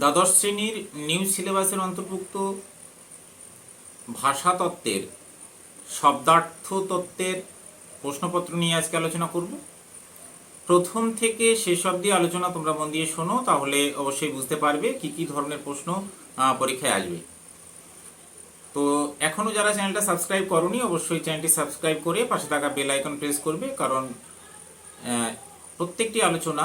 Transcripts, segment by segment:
দ্বাদশ শ্রেণির নিউ সিলেবাসের অন্তর্ভুক্ত ভাষাতত্ত্বের শব্দার্থ তত্ত্বের প্রশ্নপত্র নিয়ে আজকে আলোচনা করব। প্রথম থেকে শেষ অবধি আলোচনা তোমরা মন দিয়ে শোনো, তাহলে অবশ্যই বুঝতে পারবে কি কি ধরনের প্রশ্ন পরীক্ষায় আসবে। তো এখনও যারা চ্যানেলটা সাবস্ক্রাইব করনি, অবশ্যই চ্যানেলটি সাবস্ক্রাইব করে পাশে থাকা বেল আইকন প্রেস করবে, কারণ প্রত্যেকটি আলোচনা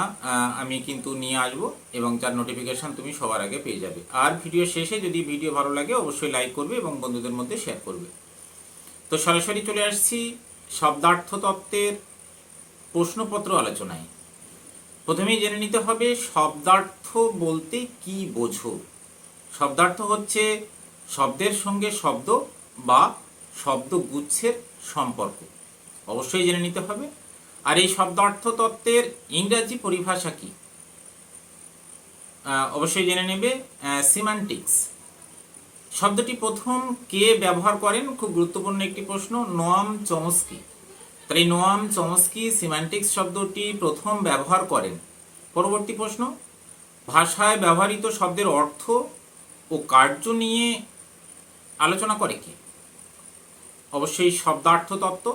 আমি কিন্তু নিয়ে আসব এবং যার নোটিফিকেশন তুমি সবার আগে পেয়ে যাবে। আর ভিডিও শেষে যদি ভিডিও ভালো লাগে, অবশ্যই লাইক করবে এবং বন্ধুদের মধ্যে শেয়ার করবে। তো সরাসরি চলে আসছি শব্দার্থ তত্ত্বের প্রশ্নপত্র আলোচনায়। প্রথমেই জেনে নিতে হবে, শব্দার্থ বলতে কি বোঝো? শব্দার্থ হচ্ছে শব্দের সঙ্গে শব্দ বা শব্দগুচ্ছের সম্পর্ক। অবশ্যই জেনে নিতে হবে। আর এই শব্দার্থ তত্ত্বের ইংরাজি পরিভাষা কি? অবশ্যই জেনে নেবে সিমান্টিক্স শব্দটি প্রথম কে ব্যবহার করেন? খুব গুরুত্বপূর্ণ একটি প্রশ্ন, নোয়াম চমস্কি। তাহলে নোয়াম চমস্কি সিমান্টিক্স শব্দটি প্রথম ব্যবহার করেন। পরবর্তী প্রশ্ন, ভাষায় ব্যবহৃত শব্দের অর্থ ও কার্য নিয়ে আলোচনা করে কি? অবশ্যই শব্দার্থ তত্ত্ব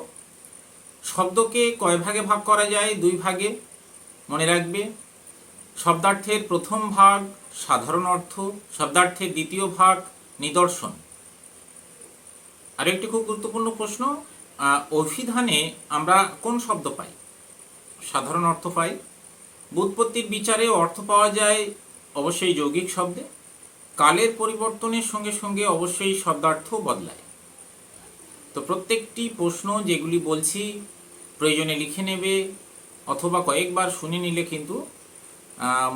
শব্দকে কয় ভাগে ভাগ করা যায়? দুই ভাগে। মনে রাখবে, শব্দার্থের প্রথম ভাগ সাধারণ অর্থ, শব্দার্থের দ্বিতীয় ভাগ নিদর্শন। আর একটি খুব গুরুত্বপূর্ণ প্রশ্ন অভিধানে আমরা কোন শব্দ পাই? সাধারণ অর্থ পাই। বুৎপত্তির বিচারে অর্থ পাওয়া যায় অবশ্যই যৌগিক শব্দে। কালের পরিবর্তনের সঙ্গে সঙ্গে অবশ্যই শব্দার্থ বদলায়। তো প্রত্যেকটি প্রশ্ন যেগুলি বলছি প্রয়োজনে লিখে নেবে অথবা কয়েকবার শুনে নিলে কিন্তু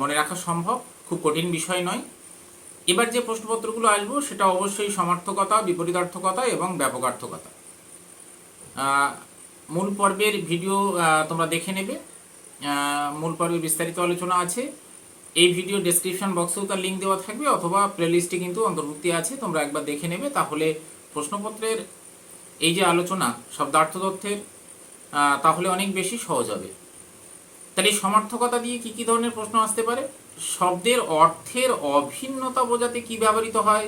মনে রাখা সম্ভব। খুব কঠিন বিষয় নয়। এবার যে প্রশ্নপত্রগুলো আসব, সেটা অবশ্যই সমার্থকতা, বিপরীতার্থকতা এবং ব্যাপকার্থকতা। মূল পর্বের ভিডিও তোমরা দেখে নেবে। মূল পর্বে বিস্তারিত আলোচনা আছে। এই ভিডিও ডেসক্রিপশন বক্সেও তার লিঙ্ক দেওয়া থাকবে অথবা প্লেলিস্টে কিন্তু অন্তর্ভুক্তি আছে। তোমরা একবার দেখে নেবে। তাহলে প্রশ্নপত্রের এই যে আলোচনা, শব্দার্থ তথ্যের তাহলে অনেক বেশি সহজ হবে। তাহলে সমার্থকতা দিয়ে কি কি ধরনের প্রশ্ন আসতে পারে? শব্দের অর্থের অভিন্নতা বোঝাতে কি ব্যবহৃত হয়?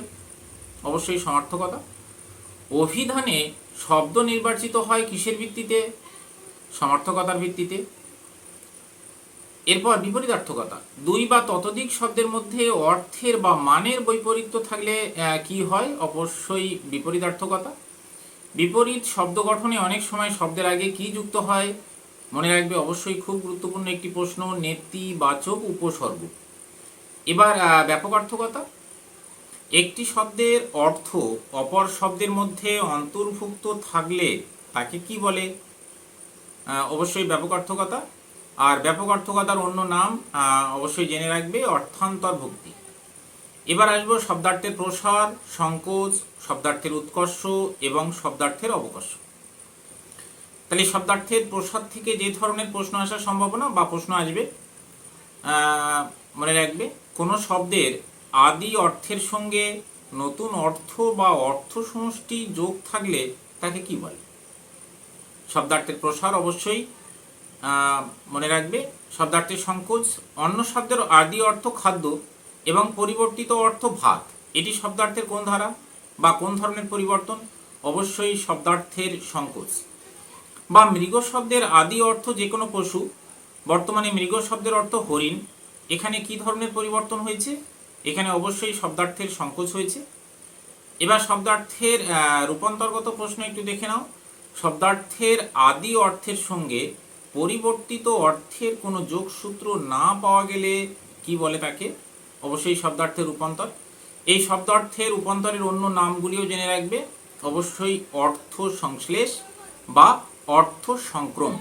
অবশ্যই সমার্থকতা। অভিধানে শব্দ নির্বাচিত হয় কিসের ভিত্তিতে? সমার্থকতার ভিত্তিতে। এরপর বিপরীতার্থকতা। দুই বা ততোধিক শব্দের মধ্যে অর্থের বা মানের বৈপরীত্য থাকলে কি হয়? অবশ্যই বিপরীতার্থকতা। বিপরীত শব্দ গঠনে অনেক সময় শব্দের আগে কি যুক্ত হয়? মনে রাখবে অবশ্যই খুব গুরুত্বপূর্ণ একটি প্রশ্ন নেতিবাচক উপসর্গ। এবার আহ, ব্যাপকার্থকতা একটি শব্দের অর্থ অপর শব্দের মধ্যে অন্তর্ভুক্ত থাকলে তাকে কি বলে? অবশ্যই ব্যাপকার্থকতা আর ব্যাপকার্থকতার অন্য নাম অবশ্যই জেনে রাখবে অর্থান্তর্ভুক্তি এবার আসব শব্দার্থের প্রসার, সংকোচ, শব্দার্থের উৎকর্ষ এবং শব্দার্থের অবকর্ষ। তাহলে শব্দার্থের প্রসার থেকে যে ধরনের প্রশ্ন আসার সম্ভাবনা বা প্রশ্ন আসবে মনে রাখবে, কোনো শব্দের আদি অর্থের সঙ্গে নতুন অর্থ বা অর্থ সমষ্টি যোগ থাকলে তাকে কি বলে? শব্দার্থের প্রসার অবশ্যই মনে রাখবে, শব্দার্থের সংকোচ অন্য শব্দের আদি অর্থ খাদ্য এবং পরিবর্তিত অর্থ ভাত এটি শব্দার্থের কোন ধারা বা কোন ধরনের পরিবর্তন? অবশ্যই শব্দার্থের সংকোচ। বা মৃগ শব্দের আদি অর্থ যে কোনো পশু, বর্তমানে মৃগ শব্দের অর্থ হরিণ, এখানে কি ধরনের পরিবর্তন হয়েছে? এখানে অবশ্যই শব্দার্থের সংকোচ হয়েছে। এবার শব্দার্থের রূপান্তরগত প্রশ্ন একটু দেখে নাও। শব্দার্থের আদি অর্থের সঙ্গে পরিবর্তিত অর্থের কোনো যোগসূত্র না পাওয়া গেলে কি বলে তাকে? অবশ্যই শব্দার্থের রূপান্তর। এই শব্দার্থের রূপান্তরের অন্য নামগুলিও জেনে রাখবে। অবশ্যই অর্থ সংশ্লেষ বা অর্থ সংক্রম।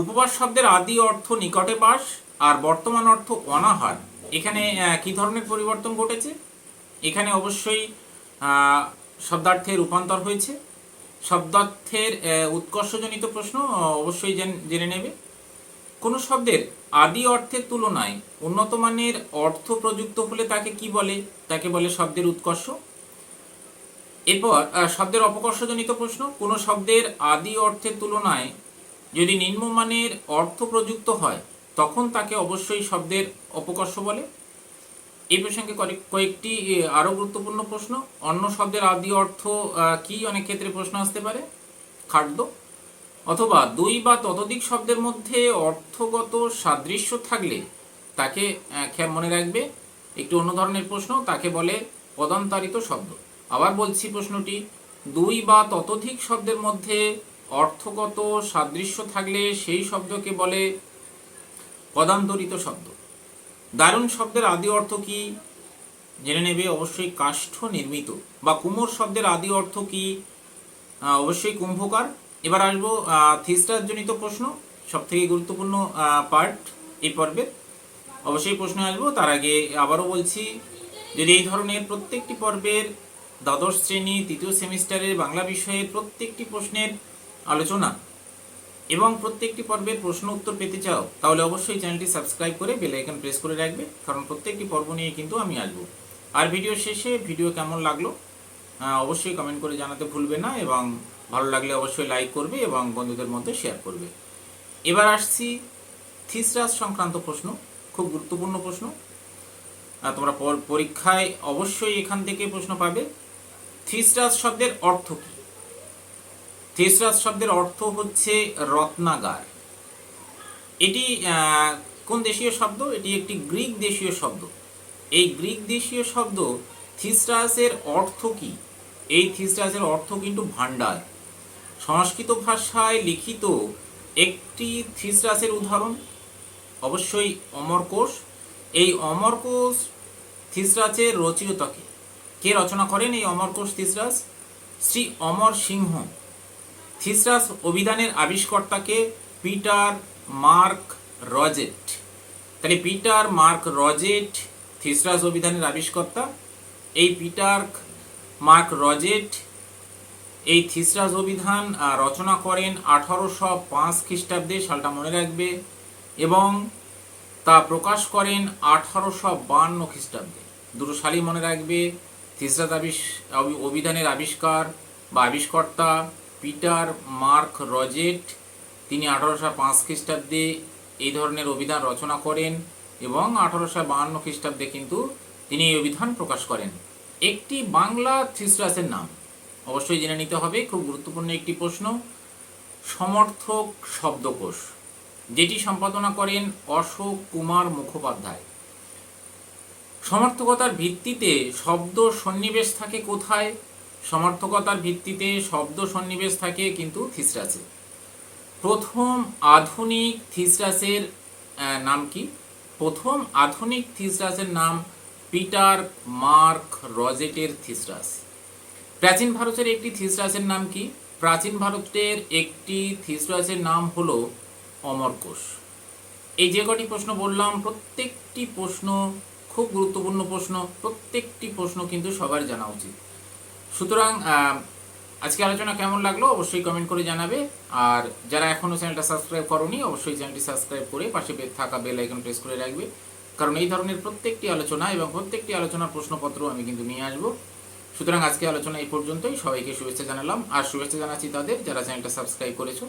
উপবাস শব্দের আদি অর্থ নিকটে বাস আর বর্তমান অর্থ অনাহার। এখানে কি ধরনের পরিবর্তন ঘটেছে? এখানে অবশ্যই আহ, শব্দার্থের রূপান্তর হয়েছে। শব্দার্থের উৎকর্ষজনিত প্রশ্ন অবশ্যই জেনে নেবে। কোনো শব্দের আদি অর্থের তুলনায় উন্নত মানের অর্থ প্রযুক্ত হলে তাকে কি বলে? তাকে বলে শব্দের উৎকর্ষ। এরপর শব্দের অপকর্ষজনিত প্রশ্ন কোনো শব্দের আদি অর্থের তুলনায় যদি নিম্নমানের অর্থ প্রযুক্ত হয় তখন তাকে অবশ্যই শব্দের অপকর্ষ বলে। এই প্রসঙ্গে কয়েক- কয়েকটি এ, আরও গুরুত্বপূর্ণ প্রশ্ন। অন্য শব্দের আদি অর্থ কি? অনেক ক্ষেত্রে প্রশ্ন আসতে পারে। খাদ্য। অথবা দুই বা ততোধিক শব্দের মধ্যে অর্থগত সাদৃশ্য থাকলে তাকে খেয়াল মনে রাখবে। একটু অন্য ধরনের প্রশ্ন, তাকে বলে পদান্তরিত শব্দ। আবার বলছি প্রশ্নটি, দুই বা ততোধিক শব্দের মধ্যে অর্থগত সাদৃশ্য থাকলে সেই শব্দকে বলে পদান্তরিত শব্দ। দারুণ শব্দের আদি অর্থ কি? জেনে নেবে, অবশ্যই কাষ্ঠ নির্মিত বা কুমোর শব্দের আদি অর্থ কি? অবশ্যই কুম্ভকার। এবার আসব থিস্টারজনিত প্রশ্ন সব থেকে গুরুত্বপূর্ণ পার্ট এই পর্বের অবশ্যই প্রশ্ন আসব, তার আগে আবারও বলছি, যদি এই ধরনের প্রত্যেকটি পর্বের দ্বাদশ শ্রেণি, তৃতীয় সেমিস্টারের বাংলা বিষয়ের প্রত্যেকটি প্রশ্নের আলোচনা এবং প্রত্যেকটি পর্বের প্রশ্ন উত্তর পেতে চাও, তাহলে অবশ্যই চ্যানেলটি সাবস্ক্রাইব করে বেল আইকন প্রেস করে রাখবে, কারণ প্রত্যেকটি পর্ব নিয়ে কিন্তু আমি আসব। আর ভিডিও শেষে ভিডিও কেমন লাগল অবশ্যই কমেন্ট করে জানাতে ভুলবে না এবং ভালো লাগলে অবশ্যই লাইক করবে এবং বন্ধুদের মধ্যে শেয়ার করবে। এবার আসছি থিসরাস সংক্রান্ত প্রশ্ন, খুব গুরুত্বপূর্ণ প্রশ্ন। তোমরা পর- পরীক্ষায় অবশ্যই এখান থেকে প্রশ্ন পাবে, থিসরাস শব্দের অর্থ কী? থিসরাস শব্দের অর্থ হচ্ছে রত্নাগার। এটি কোন দেশীয় শব্দ? এটি একটি গ্রিক দেশীয় শব্দ। এই গ্রিক দেশীয় শব্দ থিসরাসের অর্থ কি? এই থিসরাসের অর্থ কিন্তু ভাণ্ডার। সংস্কৃত ভাষায় লিখিত একটি থিসরাসের উদাহরণ। অবশ্যই অমরকোষ এই অমরকোষ থিসরাসের রচয়িতাকে কে রচনা করেন? এই অমরকোষ থিসরাস শ্রী অমর সিংহ। থিসরাস অভিধানের আবিষ্কর্তাকে পিটার মার্ক রজেট। তাহলে পিটার মার্ক রজেট থিসরাস অভিধানের আবিষ্কর্তা। এই পিটার মার্ক রজেট এই থিসরাস অভিধান রচনা করেন আঠারোশো পাঁচ খ্রিস্টাব্দে, সালটা মনে রাখবে, এবং তা প্রকাশ করেন আঠারোশো বান্ন খ্রিস্টাব্দে। দুটো সালই মনে রাখবে থিসরাস আবিষ অভিধানের আবিষ্কার বা আবিষ্কর্তা পিটার মার্ক রজেট। তিনি আঠারোশো পাঁচ খ্রিস্টাব্দে এই ধরনের অভিধান রচনা করেন এবং আঠারোশো বাহান্ন খ্রিস্টাব্দে কিন্তু তিনি এই অভিধান প্রকাশ করেন। একটি বাংলা থিসরাসের নাম। অবশ্যই জেনে নিতে হবে, খুব গুরুত্বপূর্ণ একটি প্রশ্ন। সমর্থক শব্দকোষ, যেটি সম্পাদনা করেন অশোক কুমার মুখোপাধ্যায়। সমর্থকতার ভিত্তিতে শব্দ সন্নিবেশ থাকে কোথায়? সমর্থকতার ভিত্তিতে শব্দ সন্নিবেশ থাকে কিন্তু থিসরাসে। প্রথম আধুনিক থিসরাসের নাম কি? প্রথম আধুনিক থিসরাসের নাম পিটার মার্ক রজেটের থিসরাস। প্রাচীন ভারতের একটি থিসরাসের নাম কি? প্রাচীন ভারতের একটি থিসরাসের নাম হলো অমরকোষ এই যে কটি প্রশ্ন বললাম, প্রত্যেকটি প্রশ্ন খুব গুরুত্বপূর্ণ প্রশ্ন, প্রত্যেকটি প্রশ্ন কিন্তু সবার জানা উচিত। সুতরাং আজকে আলোচনা কেমন লাগল অবশ্যই কমেন্ট করে জানাবে। আর যারা এখনও চ্যানেলটা সাবস্ক্রাইব করনি, অবশ্যই চ্যানেলটি সাবস্ক্রাইব করে পাশে থাকা বেল আইকন প্রেস করে রাখবে। কারণ এই ধরনের প্রত্যেকটি আলোচনা এবং প্রত্যেকটি আলোচনার প্রশ্নপত্র আমি কিন্তু নিয়ে আসব। সুতরাং আজকে আলোচনা এই পর্যন্তই। সবাইকে শুভেচ্ছা জানালাম। আর শুভেচ্ছা জানাচ্ছি তাদের, যারা চ্যানেলটা সাবস্ক্রাইব করেছ।